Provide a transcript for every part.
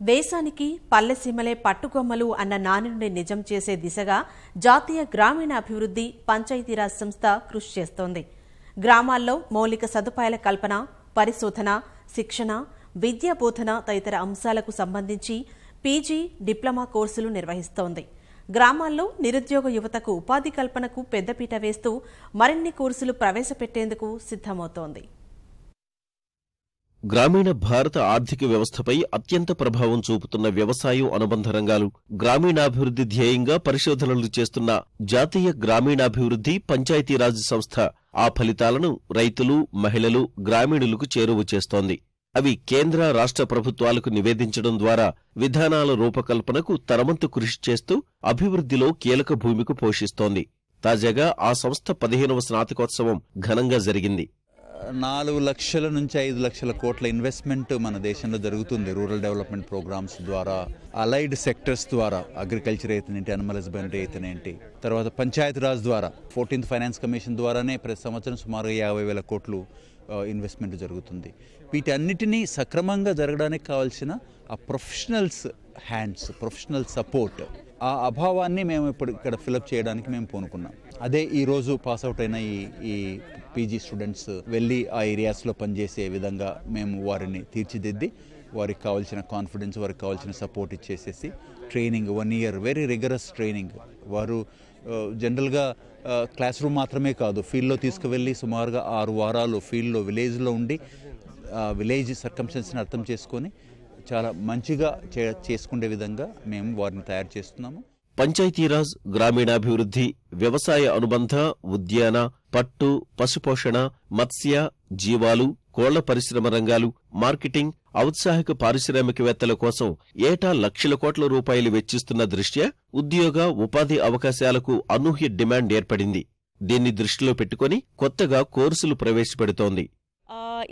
దేశానికి పల్లెసీమలే పట్టుకొమ్మలు అన్న నానుడిని నిజం చేసే దిశగా జాతీయ గ్రామీణ అభివృద్ధి పంచాయతీరాజ్ సంస్థ కృషి చేస్తోంది. గ్రామాల్లో మౌలిక సదుపాయాల కల్పన పరిశోధన శిక్షణ విద్యా బోధన తదితర అంశాలకు సంబంధించి పీజీ డిప్లొమా కోర్సులు నిర్వహిస్తోంది. గ్రామాల్లో నిరుద్యోగ యువతకు ఉపాధి కల్పనకు పెద్దపీట వేస్తూ మరిన్ని కోర్సులు ప్రవేశపెట్టేందుకు సిద్దమవుతోంది గ్రామీణ భారత ఆర్థిక వ్యవస్థపై అత్యంత ప్రభావం చూపుతున్న వ్యవసాయం అనుబంధ రంగాలు గ్రామీణాభివృద్ధి ధ్యేయంగా పరిశోధనలు చేస్తున్న జాతీయ గ్రామీణాభివృద్ధి పంచాయతీరాజ్ సంస్థ ఆ ఫలితాలను రైతులు మహిళలు గ్రామీణులకు చేరువ చేస్తోంది. అవి కేంద్ర రాష్ట్ర ప్రభుత్వాలకు నివేదించడం ద్వారా విధానాల రూపకల్పనకు తనవంతు కృషి చేస్తూ అభివృద్ధిలో కీలక భూమిక పోషిస్తోంది. తాజాగా ఆ సంస్థ పదిహేనవ స్నాతకోత్సవం ఘనంగా జరిగింది. నాలుగు లక్షల నుంచి ఐదు లక్షల కోట్ల ఇన్వెస్ట్మెంట్ మన దేశంలో జరుగుతుంది. రూరల్ డెవలప్మెంట్ ప్రోగ్రామ్స్ ద్వారా అలైడ్ సెక్టర్స్ ద్వారా అగ్రికల్చర్ అయితేనేంటి అనిమల్ హస్బెండరీ అయితేనేంటి తర్వాత పంచాయత్ రాజ్ ద్వారా ఫోర్టీన్త్ ఫైనాన్స్ కమిషన్ ద్వారానే ప్రతి సంవత్సరం సుమారు యాభై వేల కోట్లు ఇన్వెస్ట్మెంట్ జరుగుతుంది. వీటన్నిటినీ సక్రమంగా జరగడానికి కావాల్సిన ఆ ప్రొఫెషనల్స్ హ్యాండ్స్ ప్రొఫెషనల్ సపోర్ట్ ఆ అభావాన్ని మేము ఇప్పుడు ఇక్కడ ఫిలప్ చేయడానికి మేము పూనుకున్నాం. అదే ఈరోజు పాస్ అవుట్ అయిన ఈ ఈ పీజీ స్టూడెంట్స్ వెళ్ళి ఆ ఏరియాస్లో పనిచేసే విధంగా మేము వారిని తీర్చిదిద్ది వారికి కావాల్సిన కాన్ఫిడెన్స్ వారికి కావాల్సిన support ఇచ్చేసేసి training one year very rigorous training వారు జనరల్గా క్లాస్ రూమ్ మాత్రమే కాదు ఫీల్డ్లో తీసుకువెళ్ళి సుమారుగా ఆరు వారాలు ఫీల్డ్లో విలేజ్లో ఉండి విలేజ్ సర్కంస్టెన్స్ని అర్థం చేసుకొని చాలా మంచిగా చే చేసుకునే విధంగా మేము వారిని తయారు చేస్తున్నాము. పంచాయతీరాజ్ గ్రామీణాభివృద్ధి వ్యవసాయ అనుబంధ ఉద్యాన పట్టు పశుపోషణ మత్స్య జీవాలు కోళ్ళ పరిశ్రమ రంగాలు మార్కెటింగ్ ఔత్సాహిక పారిశ్రామికవేత్తల కోసం ఏటా లక్షల కోట్ల రూపాయలు వెచ్చిస్తున్న దృష్ట్యా ఉద్యోగ ఉపాధి అవకాశాలకు అనూహ్య డిమాండ్ ఏర్పడింది. దీన్ని దృష్టిలో పెట్టుకుని కొత్తగా కోర్సులు ప్రవేశపెడుతోంది.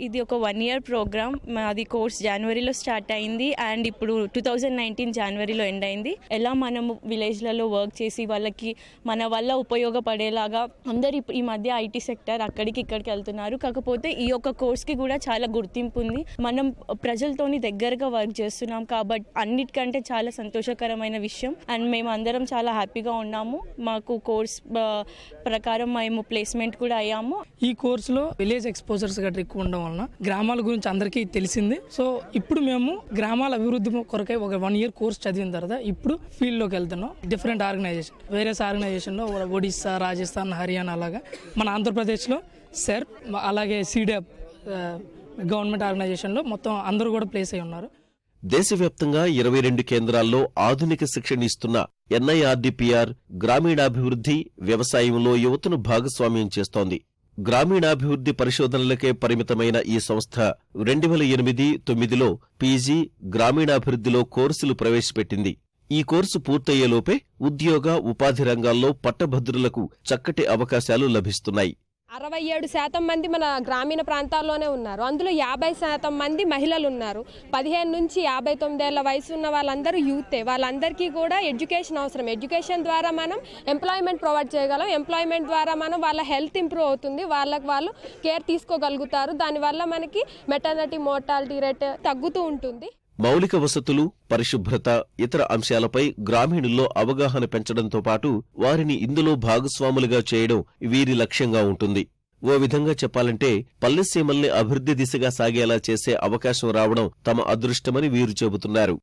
ఇది ఒక వన్ ఇయర్ ప్రోగ్రామ్ మాది కోర్స్ జనవరిలో స్టార్ట్ అయింది. అండ్ ఇప్పుడు టూ థౌజండ్ నైన్టీన్ జనవరిలో ఎండ్ అయింది. ఎలా మనము విలేజ్లలో వర్క్ చేసి వాళ్ళకి మన వల్ల ఉపయోగపడేలాగా అందరు ఈ మధ్య ఐటీ సెక్టర్ అక్కడికి ఇక్కడికి వెళ్తున్నారు. కాకపోతే ఈ యొక్క కోర్స్కి కూడా చాలా గుర్తింపు ఉంది. మనం ప్రజలతోని దగ్గరగా వర్క్ చేస్తున్నాం కాబట్టి అన్నిటికంటే చాలా సంతోషకరమైన విషయం. అండ్ మేము అందరం చాలా హ్యాపీగా ఉన్నాము. మాకు కోర్స్ ప్రకారం మేము ప్లేస్మెంట్ కూడా అయ్యాము. ఈ కోర్సులో విలేజ్ ఎక్స్పోజర్స్ గట్రా ఎక్కువ ఉండడం వలన గ్రామాల గురించి అందరికీ తెలిసింది. సో ఇప్పుడు మేము గ్రామాల అభివృద్ధి కొరకై ఒక వన్ ఇయర్ కోర్స్ చదివిన తర్వాత ఇప్పుడు ఫీల్డ్లోకి వెళ్తున్నాం. డిఫరెంట్ ఆర్గనైజేషన్ వేరేస్ ఆర్గనైజేషన్లో ఒడిస్సా రాజస్థాన్ హర్యానా అలాగా మన ఆంధ్రప్రదేశ్లో సెర్ అలాగే సీడెప్ గవర్నమెంట్ ఆర్గనైజేషన్లో మొత్తం అందరూ కూడా ప్లేస్ అయి ఉన్నారు. దేశవ్యాప్తంగా ఇరవై రెండు కేంద్రాల్లో ఆధునిక శిక్షణ ఇస్తున్న ఎన్ఐఆర్డిపిఆర్ గ్రామీణాభివృద్ధి వ్యవసాయంలో యువతను భాగస్వామ్యం చేస్తోంది. గ్రామీణాభివృద్ధి పరిశోధనలకే పరిమితమైన ఈ సంస్థ రెండు వేల ఎనిమిది తొమ్మిదిలో పీజీ గ్రామీణాభివృద్ధిలో కోర్సులు ప్రవేశపెట్టింది. ఈ కోర్సు పూర్తయ్యేలోపే ఉద్యోగ ఉపాధి రంగాల్లో పట్టభద్రులకు చక్కటి అవకాశాలు లభిస్తున్నాయి. అరవై ఏడు శాతం మంది మన గ్రామీణ ప్రాంతాల్లోనే ఉన్నారు. అందులో యాభై శాతం మంది మహిళలు ఉన్నారు పదిహేను నుంచి యాభై తొమ్మిదేళ్ళ వయసు ఉన్న వాళ్ళందరూ యూతే. వాళ్ళందరికీ కూడా ఎడ్యుకేషన్ అవసరం. ఎడ్యుకేషన్ ద్వారా మనం ఎంప్లాయ్మెంట్ ప్రొవైడ్ చేయగలం. ఎంప్లాయ్మెంట్ ద్వారా మనం వాళ్ళ హెల్త్ ఇంప్రూవ్ అవుతుంది. వాళ్ళకి వాళ్ళు కేర్ తీసుకోగలుగుతారు. దానివల్ల మనకి మెటర్నిటీ మోర్టాలిటీ రేట్ తగ్గుతూ ఉంటుంది. మౌలిక వసతులు పరిశుభ్రత ఇతర అంశాలపై గ్రామీణుల్లో అవగాహన పెంచడంతో పాటు వారిని ఇందులో భాగస్వాములుగా చేయడం వీరి లక్ష్యంగా ఉంటుంది. ఓ విధంగా చెప్పాలంటే పల్లెసీమల్ని అభివృద్ధి దిశగా సాగేలా చేసే అవకాశం రావడం తమ అదృష్టమని వీరు చెబుతున్నారు.